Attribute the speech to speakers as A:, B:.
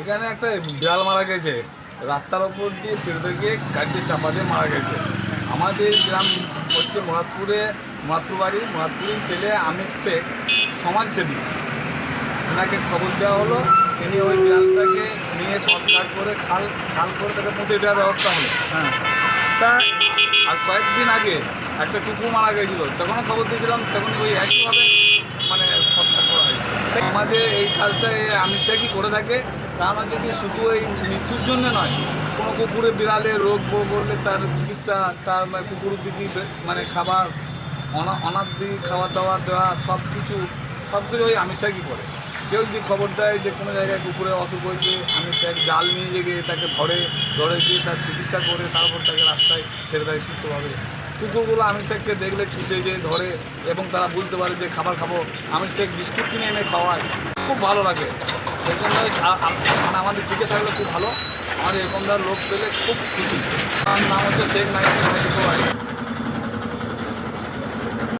A: এখানে একটা বিড়াল মারা গেছে। রাস্তার ওপর দিয়ে পেরোতে গিয়ে গাড়িতে চাপা দিয়ে মারা গেছে। আমাদের গ্রাম হচ্ছে মুরাদপুরে মুরাদপুর বাড়ি মুরাদপুরের ছেলে আমির শেখ সমাজসেবী। ওনাকে খবর দেওয়া হলো। তিনি ওই বিড়ালটাকে নিয়ে শর্টকাট করে খাল খাল করে তাকে পুঁতে দেওয়ার ব্যবস্থা হলো।
B: হ্যাঁ।
A: তা আর কয়েকদিন আগে একটা কুকুর মারা গেছিল। তখনও খবর দিয়েছিলাম তখন ওই একইভাবে মানে হত্যা করা হয়েছে তাই আমাদের এই কাজটা আমি সে কি করে থাকে? তা আমার যদি শুধু এই মৃত্যুর জন্য নয়, কোনো কুকুরে বিড়ালে রোগ বো করলে তার চিকিৎসা, তার মানে কুকুর দিদি মানে খাবার, অনা দিকে খাবার দাবার দেওয়া সব কিছু সব কিছু ওই আমি কি করে? কেউ যদি খবর দেয় যে কোনো জায়গায় কুকুরে অসুখ হয়েছে, আমি স্যার জাল নিয়ে গিয়ে তাকে ধরে ধরে দিয়ে তার চিকিৎসা করে তারপর তাকে রাস্তায় ছেড়ে দেয় সুস্থভাবে। কুকুরগুলো আমিষ শেখকে দেখলে ছুটে যেয়ে ধরে এবং তারা বুঝতে পারে যে খাবার খাব। আমিষ শেখ বিস্কুট কিনে এনে খাওয়ায়। খুব ভালো লাগে। সেই জন্য মানে আমাদের টিকে থাকলে খুব ভালো। আমাদের এখানকার লোক পেলে খুব খুশি। আমার নাম হচ্ছে শেখ নাইক